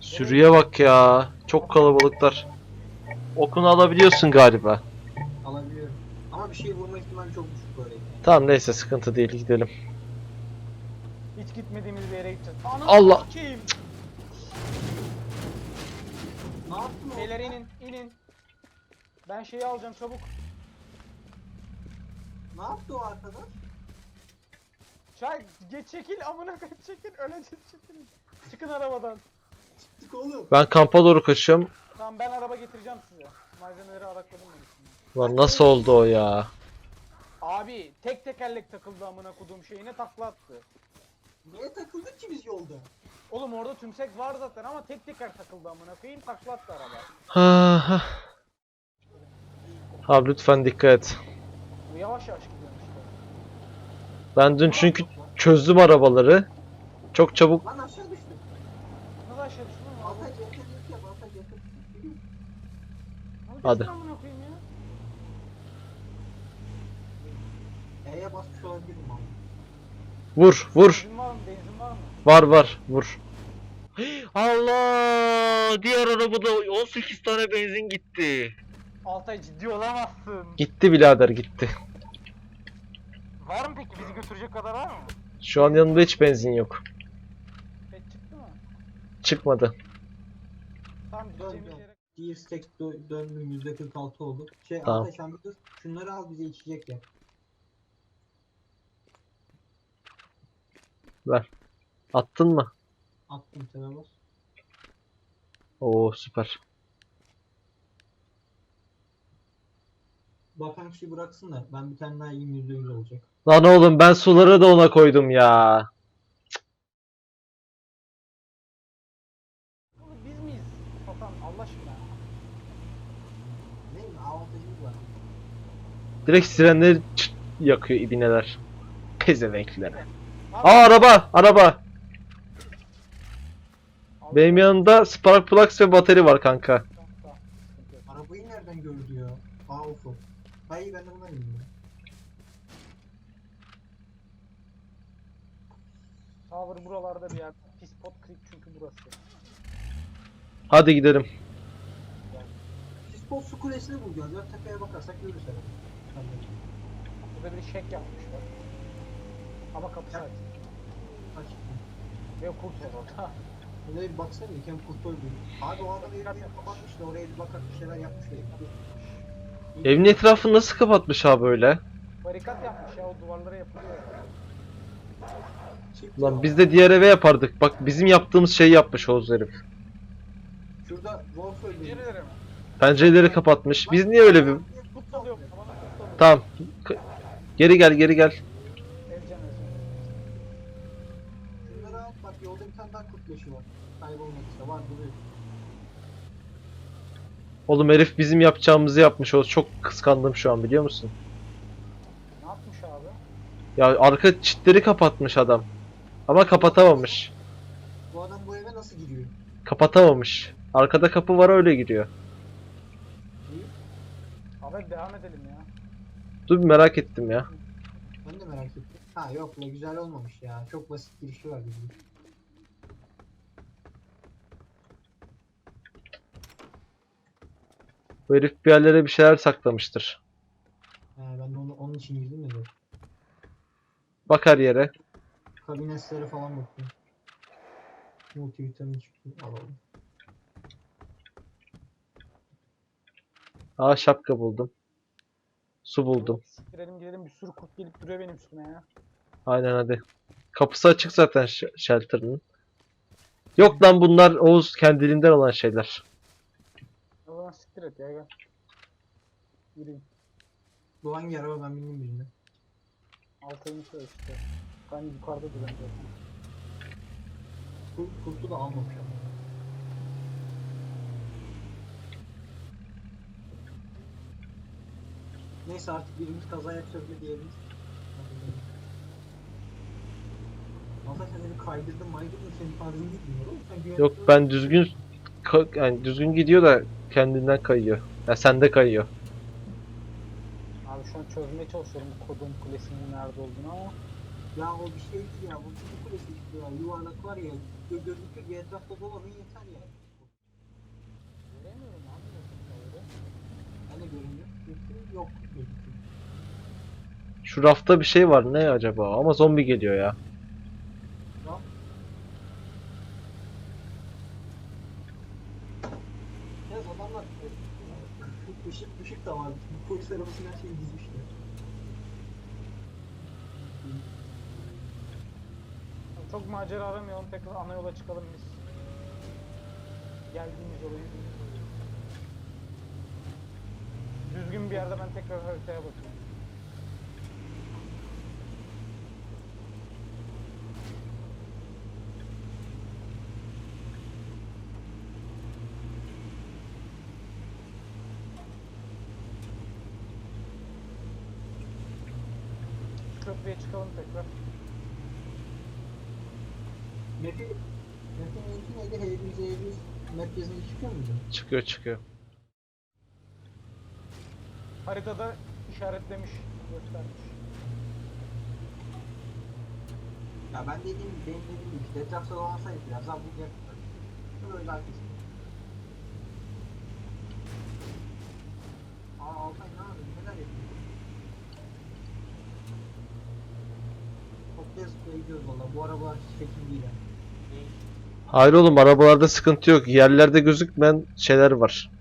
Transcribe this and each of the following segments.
Sürüye bak ya. Çok kalabalıklar. Okunu alabiliyorsun galiba. Alabiliyorum. Ama bir şey vurma ihtimali çok düşük böyle. Tamam neyse sıkıntı değil gidelim. Hiç gitmediğimiz bir yere gideceğiz. Anam Allah! sikeyim. Ne yaptın o? Beyler inin, inin. Ben şeyi alacağım çabuk. Ne yaptı o arkadaş? Çay geç çekil amına koyayım çekil öleceğiz çekil. Çıkın arabadan. Çıktık oğlum. Ben kampa doğru kaçıyorum. Tamam ben araba getireceğim size. Malzemeleri arakladım ben şimdi. Lan nasıl oldu o ya? Abi tek tekerlek takıldı amına kodum şeyine takla attı. Niye takıldık ki biz yolda? Oğlum orada tümsek var zaten ama tek teker takıldı amına koyayım takla attı araba. Ha, ha. Abi lütfen dikkat et. Yavaş yavaş gidiyor işte. Ben dün çünkü çözdüm arabaları. Çok çabuk. Lan aşağı düştüm. Nasıl aşağı düştün oğlum? Alta yakın yap yap alta yakın. Nasıl Hadi. E'ye basmış olabilirim ama. Vur vur. Benzin var mı? Benzin var mı? Var var vur. Allah! Diğer arabada 18 tane benzin gitti. Altay ciddi olamazsın. Gitti birader gitti. Var mı peki bizi götürecek kadar var mı? Şu an yanımda hiç benzin yok. Pet çıktı mı? Çıkmadı. Tamam Dön, gideceğimiz Gear stack dö- döndüm %46 oldu. Şey Tamam. Sen bir dur. Şunları al bize içecek yap. Attın mı? Attım sana bas. Oo süper. Bakan kişi bıraksın da ben bir tane daha yiyeyim %100 olacak. Lan oğlum ben suları da ona koydum ya. Oğlum biz miyiz? Satan Allah aşkına. Ne mi? Avantajımız var. Direkt sirenleri çıt yakıyor ibineler. Pezevenkler. Aa araba araba. Benim yanımda spark plugs ve bateri var kanka. Arabayı nereden gördü ya? Aa ufuk. Hayır ben de buna bindim. Tower buralarda bir yer. Pis pot creek çünkü burası. Hadi gidelim. Siz su kulesini bulacağız. Ya tepeye bakarsak görürüz herhalde. Tabii. Burada bir şek yapmışlar. Ama kapısı açık. Açık. Ve kurt var orada. Oraya bir baksana iken kurt öldü. Abi o adam evini kapatmış da oraya bir bakar bir şeyler yapmış da. Evin etrafını nasıl kapatmış abi öyle? Barikat yapmış ya o duvarlara yapılıyor. Çıktı Lan o. biz de diğer eve yapardık. Bak bizim yaptığımız şeyi yapmış Oğuz herif. Şurada Wolf öldü. Pencereleri kapatmış. Biz niye öyle bir... Kurt alıyorum. Bana kurt alıyorum. Tamam. Geri gel geri gel. Elcan elcan. Şunları al bak yolda bir tane daha kurt leşi var. Kaybolmadıysa var duruyor. Oğlum herif bizim yapacağımızı yapmış Oğuz. Çok kıskandım şu an biliyor musun? Ne yapmış abi? Ya arka çitleri kapatmış adam. Ama kapatamamış. Bu adam bu eve nasıl giriyor? Kapatamamış. Arkada kapı var öyle giriyor. İyi. Abi devam edelim. Dur merak ettim ya. Ben de merak ettim. Ha yok bu güzel olmamış ya. Çok basit girişi var bizim. Bu herif bir yerlere bir şeyler saklamıştır. Ha, ben de onu, onun için girdim de. dur. Bak her yere. Kabinetlere falan bakıyorum. Multivitamin çıktı. Alalım. Aa şapka buldum. Su buldum. Girelim girelim bir sürü kurt gelip duruyor benim üstüme ya. Aynen hadi. Kapısı açık zaten shelter'ın. Yok lan bunlar Oğuz kendiliğinden olan şeyler. O zaman siktir et ya gel. Yürüyün. Bu hangi araba ben bilmiyorum birinde. Altayını söyle işte. Ben yukarıda duruyorum zaten. Kurt, kurtu da almamış ama. Neyse artık birimiz kaza yapacağız ve diğerimiz. Valla sen beni kaydırdın maydırdın senin tarzın gitmiyor oğlum. Sen güvenli Yok ben düzgün yani düzgün gidiyor da kendinden kayıyor. Ya sende kayıyor. Abi şu an çözmeye çalışıyorum bu kodum kulesinin nerede olduğunu ama. Ya o bir şey değil ya. Bu çocuk kulesi işte ya. Yuvarlak var ya. Gö gözüküyor bir etrafta dolanın yeter ya. Göremiyorum abi. Ben de görünüyor. Yok. gözüküyor. Şu rafta bir şey var ne acaba? Ama zombi geliyor ya. Tamam. Yalnız adamlar e, ışık ışık da var. Polis arabasının her şeyi dizmişler. Çok macera aramayalım tekrar ana yola çıkalım biz. Geldiğimiz yola yürüyelim. Düzgün bir yerde ben tekrar haritaya bakıyorum. Şu Köprüye çıkalım tekrar. Map'i Map'in linki neydi? H100 H100 map yazınca çıkıyor muydu? Çıkıyor çıkıyor. Haritada işaretlemiş, göstermiş. Ya ben dediğim benim dediğim gibi işte etrafta dolansaydık biraz daha bulacaktık. Böyle arkasında. Aa Altay ne yapıyorsun? Neler yapıyorsun? Toplaya zıplaya gidiyoruz valla. Bu arabalar hiç çekim değil. yani. Hayır oğlum arabalarda sıkıntı yok. Yerlerde gözükmeyen şeyler var.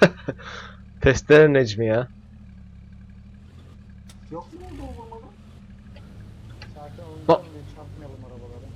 Testere Necmi ya. Yok mu orada o vurmalı? Sakin olun çarpmayalım arabalara.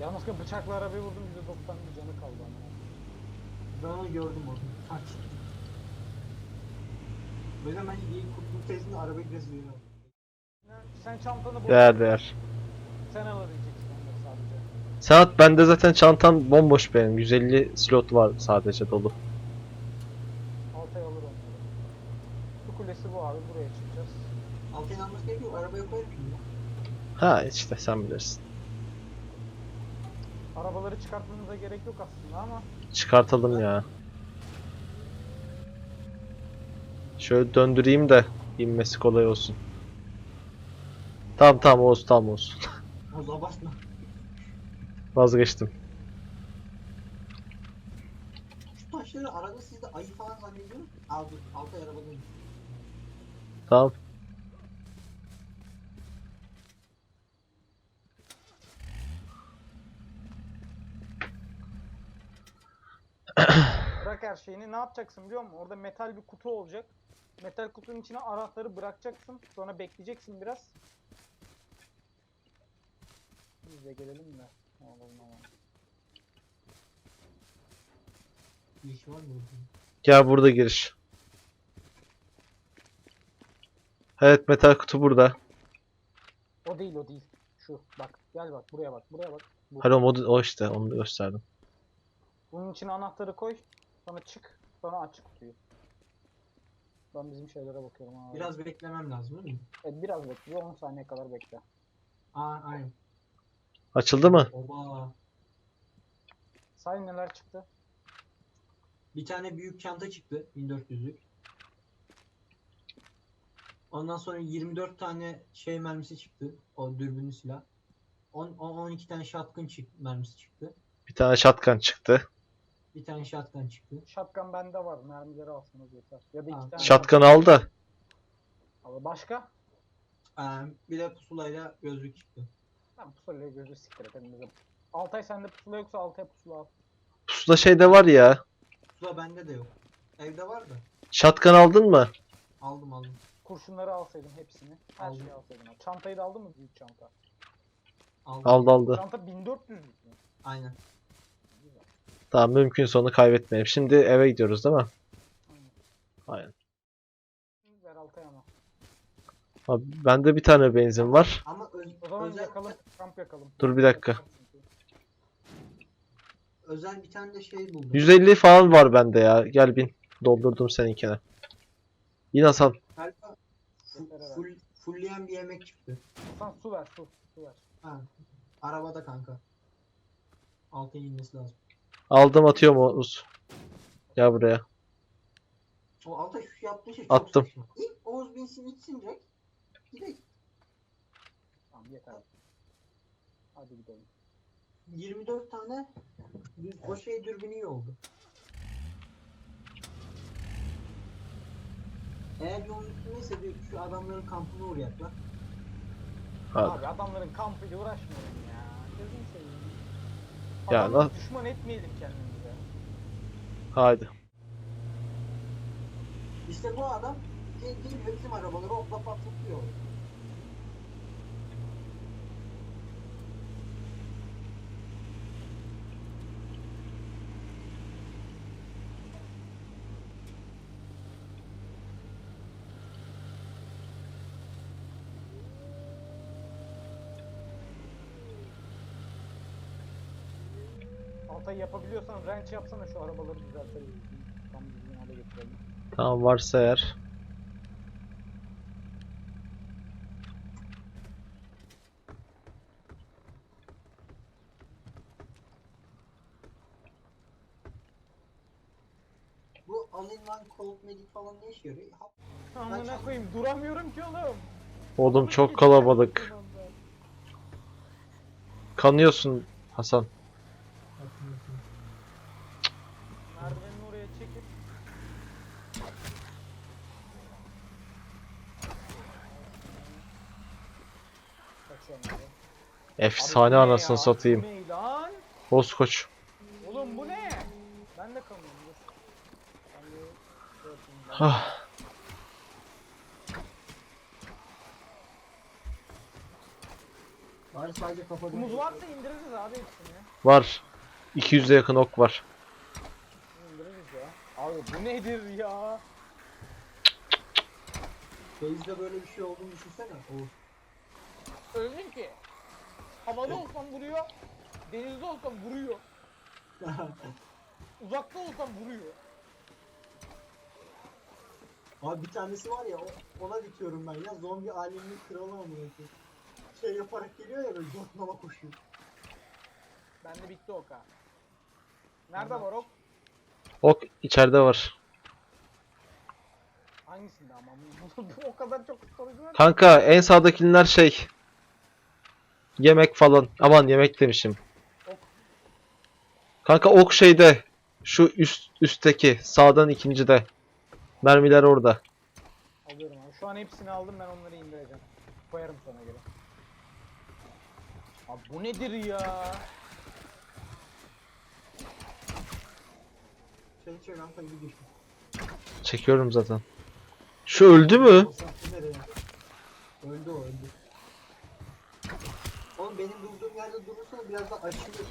Yalnız ki bıçakla arabayı vurdum %90 bir canı kaldı ama. Ben onu gördüm orada. Kaç. Böyle ben iyi kurtuluk tezinde arabayı biraz veriyorum. Sen çantanı boş Değer değer. sen onları Saat bende zaten çantam bomboş benim. 150 slot var sadece dolu. Altay alır onları. Su kulesi bu abi buraya çıkacağız. Altına alması gerekiyor. Arabaya koyarım şimdi. ya. Ha işte sen bilirsin. Arabaları çıkartmanıza gerek yok aslında ama Çıkartalım ya. Şöyle döndüreyim de inmesi kolay olsun. Tamam tamam olsun tamam olsun. Az abartma. Vazgeçtim. Şu taşları arada siz de ayı falan zannediyorsunuz. Aa dur. Altay arabadayım. Tamam. bırak her şeyini ne yapacaksın biliyor musun? Orada metal bir kutu olacak. Metal kutunun içine anahtarı bırakacaksın. Sonra bekleyeceksin biraz. Biz de gelelim de. Alalım ama. Bir iş var mı? Gel burada giriş. Evet metal kutu burada. O değil o değil. Şu bak gel bak buraya bak buraya bak. Bu. Hayır o, o işte onu da gösterdim. Bunun içine anahtarı koy. Sonra çık. Sonra aç kutuyu. Ben bizim şeylere bakıyorum abi. Biraz beklemem lazım değil mi? Evet, biraz bekle. 10 saniye kadar bekle. Aa aynen. Açıldı mı? Oba. Say neler çıktı. Bir tane büyük çanta çıktı. 1400'lük. Ondan sonra 24 tane şey mermisi çıktı. O dürbünlü silah. 10, 10 12 tane shotgun çık mermisi çıktı. Bir tane shotgun çıktı. Bir tane shotgun çıktı. Shotgun bende var. Mermileri alsanız yeter. Ya da iki Ha. tane. Shotgun aldı. Ama başka? Ee, bir de pusulayla gözlük çıktı. Ben pusulayla gözü siktir et elinize. Altay sende pusula yoksa Altay pusula al. Pusula şeyde var ya. Pusula bende de yok. Evde var da. Shotgun aldın mı? Aldım aldım. Kurşunları alsaydın hepsini. Her Aldım. şeyi alsaydın. abi. Çantayı da aldın mı büyük çanta? Aldım. Aldı aldı. Çanta 1400 mü? Aynen. Güzel. Tamam mümkün sonu kaybetmeyelim. Şimdi eve gidiyoruz değil mi? Aynen. Aynen. Ver Altay ama. Abi, bende bir tane benzin var. Ama öz, O zaman özel, yakalım. Kamp yakalım. Dur bir dakika. özel bir tane de şey buldum. 150 falan var bende ya. Gel bin. Doldurdum seninkine. Yine Hasan. Galiba fu- full, fullleyen bir yemek çıktı. Hasan su ver su. Su ver. Ha. Arabada kanka. Altın inmesi lazım. Aldım atıyorum Oğuz. Gel buraya. O alta şu yaptığı şey Attım. çok saçma. İn Oğuz binsin içsin direkt. Direkt. Tamam yeter. Hadi gidelim. 24 tane o şey dürbünü iyi oldu. Eğer yolun üstündeyse bir şu adamların kampına uğrayaklar. Hadi. Abi adamların kampıyla uğraşmayalım ya. Gözünü seveyim. Ya Adamları lan- düşman etmeyelim kendimize. Haydi. İşte bu adam gel- geliyor bizim arabaları hopla patlatıyor. Altayı yapabiliyorsan wrench yapsana şu arabaları düzeltelim. Tam düzgün hale getirelim. Tamam varsa eğer. Bu All-in-One Cold Medic falan ne işe yarıyor? Ha- Amına koyayım duramıyorum ki oğlum. Oğlum çok kalabalık. Kanıyorsun Hasan. Merdivenin oraya çekip Kaçıyorum abi. Efsane Abi anasını ya? satayım. Ne lan? Bozkoç. Oğlum bu ne? Ben de ben. Ah. Bari sadece kafa varsa indiririz abi hepsini. Var. 200'e yakın ok var. İndiririz ya. Abi bu nedir ya? Base'de böyle bir şey olduğunu düşünsene. Oğuz. Öldün ki. Havada olsam vuruyor. Denizde olsam vuruyor. Uzakta olsam vuruyor. Abi bir tanesi var ya o- ona dikiyorum ben ya zombi aleminin kralı amına koyayım. Şey yaparak geliyor ya böyle zorlama koşuyor. Bende bitti o ka. Nerede var ok? Ok içeride var. Hangisinde ama? Bu, bu o kadar çok var. Kanka en sağdakiler şey. Yemek falan. Aman yemek demişim. Kanka ok şeyde. Şu üst üstteki. Sağdan ikincide. Mermiler orada. Alıyorum abi. Şu an hepsini aldım ben onları indireceğim. Koyarım sana göre. Abi bu nedir ya? Şey çek rampa gibi düştü. Çekiyorum zaten. Şu öldü mü? Öldü o öldü. Oğlum benim durduğum yerde durursanız biraz da açılır.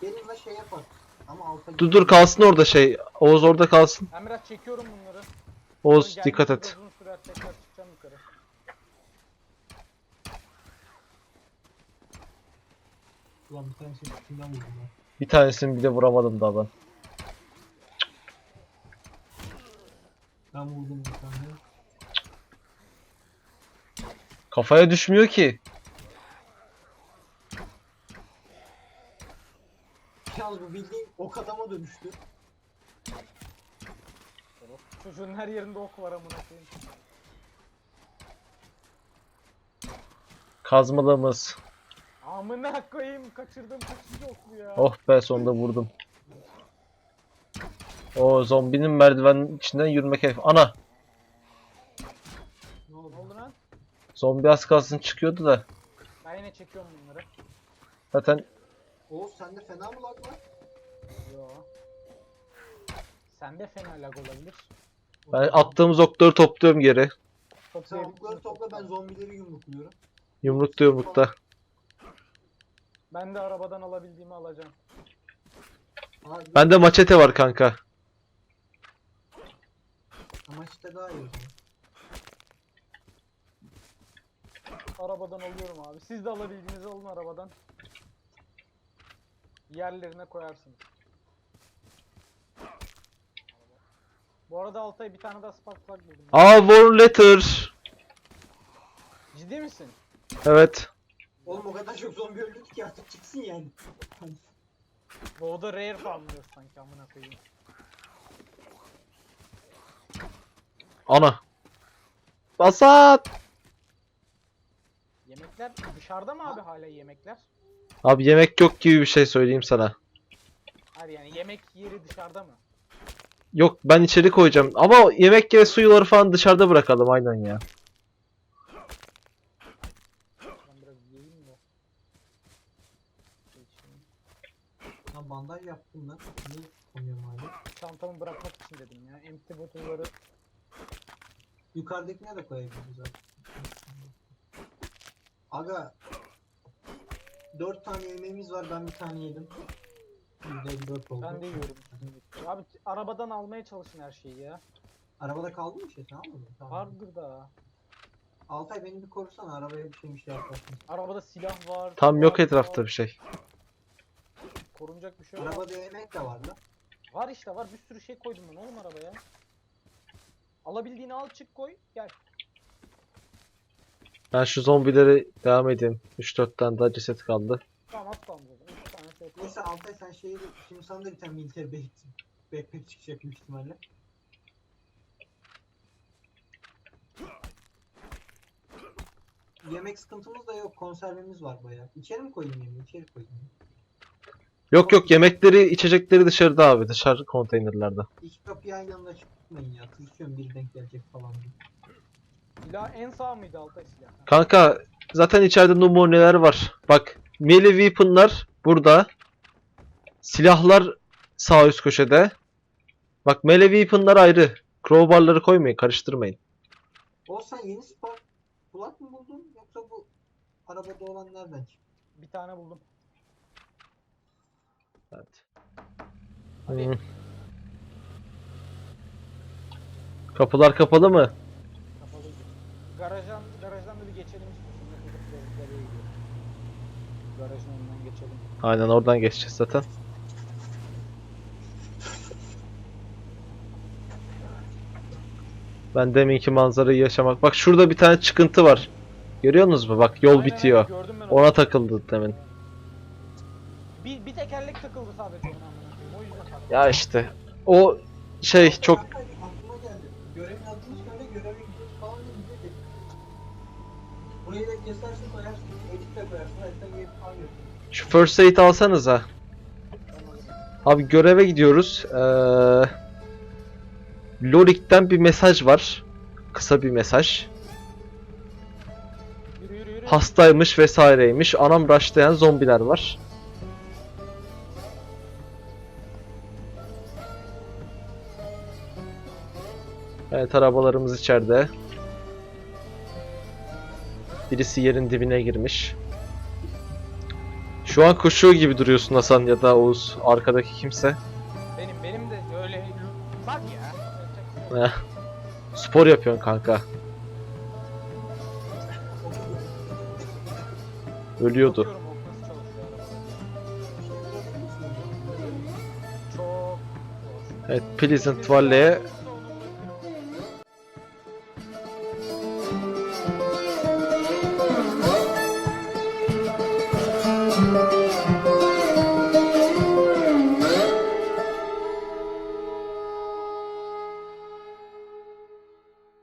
Gelin ve şey yapar. Ama alta Dur dur kalsın orada şey. Oğuz orada kalsın. Ben biraz çekiyorum bunları. Oğuz Sonra dikkat et. Uzun sürer tekrar çıkacağım yukarı. Ulan bir tanesi üstünden vurdum ya. Bir tanesini bir de vuramadım daha ben. Ben vurdum bir tane. Kafaya düşmüyor ki. Yalnız bu bildiğin ok adama dönüştü. Çocuğun her yerinde ok var amına koyayım. Kazmalığımız. Amına koyayım kaçırdım kaçıncı oklu ya. Oh be sonunda vurdum. O zombinin merdivenin içinden yürümek herif. Ana! Ne oldu? Ne oldu lan? Zombi az kalsın çıkıyordu da. Ben yine çekiyorum bunları. Zaten Oğuz sende fena mı lag var? Yo. Sende fena lag olabilir. ben attığımız okları topluyorum geri. Sen okları topla ben zombileri yumrukluyorum. Yumrukta yumrukta. Ben de arabadan alabildiğimi alacağım. Aa, Bende maçete var kanka. İşte daha iyi. o zaman. Arabadan alıyorum abi. Siz de alabildiğinizi alın arabadan. Yerlerine koyarsınız. Bu arada Altay bir tane daha spark plug buldum. Aa war letter. Ciddi misin? Evet. Oğlum o kadar çok zombi öldürdük ki artık çıksın yani. Doğuda rare farmlıyoruz sanki amına koyayım. Ana. Basat. Yemekler dışarıda mı abi hala yemekler? Abi yemek yok gibi bir şey söyleyeyim sana. Hayır yani yemek yeri dışarıda mı? Yok ben içeri koyacağım. Ama yemek ve suyuları falan dışarıda bırakalım aynen ya. Ben biraz yiyeyim de. Geçeyim. Ha bandaj yaptım ben. Niye koyuyorum hala? Çantamı bırakmak için dedim ya. Empty bottle'ları Yukarıdakine de koyabiliriz abi. Aga 4 tane yemeğimiz var ben bir tane yedim. %54 oldu. ben de yiyorum. Abi arabadan almaya çalışın her şeyi ya. Arabada kaldı mı şey tamam mı? Tamam. Vardır da. Altay beni bir korusana arabaya bir şey bir şey yaparsın. Arabada silah var. Tam yok etrafta var, bir şey. Korunacak bir şey yok. Arabada yemek de var lan. Var işte var bir sürü şey koydum ben oğlum arabaya. Alabildiğini al çık koy gel. Ben şu zombileri devam edeyim. 3-4 tane daha ceset kaldı. Tamam at tane şey. Neyse Altay sen şeyi şimdi sana da bir tane militer bait backpack çıkacak büyük ihtimalle. Yemek sıkıntımız da yok. Konservemiz var bayağı. İçeri mi koyayım yemeği? İçeri koyayım. Yok yok yemekleri, içecekleri dışarıda abi. Dışarı konteynerlerde. İki kapıyı aynı anda çıkmayın ya. Tırsıyorum biri denk gelecek falan diye. Silah en sağ mıydı Altay silah? Kanka zaten içeride numuneler var. Bak melee weapon'lar burada. Silahlar sağ üst köşede. Bak melee weapon'lar ayrı. Crowbar'ları koymayın, karıştırmayın. Olsan yeni spark kulak mı buldun yoksa bu arabada olan nereden çıktı? Bir tane buldum. Evet. Hadi. Hmm. Kapılar kapalı mı? Kapalı. Garajdan, garajdan da bir geçelim. Garajın önünden geçelim. Aynen oradan geçeceğiz zaten. Ben deminki manzarayı yaşamak. Bak şurada bir tane çıkıntı var. Görüyorsunuz mu? Bak yol Aynen, bitiyor. aynen, gördüm ben onu. Ona takıldı demin. Bir, bir tekerlek takıldı sadece ona amına koyayım. O yüzden takıldı. Ya işte o şey çok Kanka, aklıma geldi. Görevin adını söyle göreve gidiyoruz falan diye dedi. Burayı da kesersin koyarsın. Edit de koyarsın. Hatta gelip falan götürürsün. şu first aid alsanıza. Abi göreve gidiyoruz. Ee, Lorik'ten bir mesaj var. Kısa bir mesaj. Hastaymış vesaireymiş. Anam rushlayan zombiler var. Evet arabalarımız içeride. Birisi yerin dibine girmiş. Şu an koşuyor gibi duruyorsun Hasan ya da Oğuz. Arkadaki kimse. Spor yapıyorsun kanka. Ölüyordu. Evet Pleasant Valley'e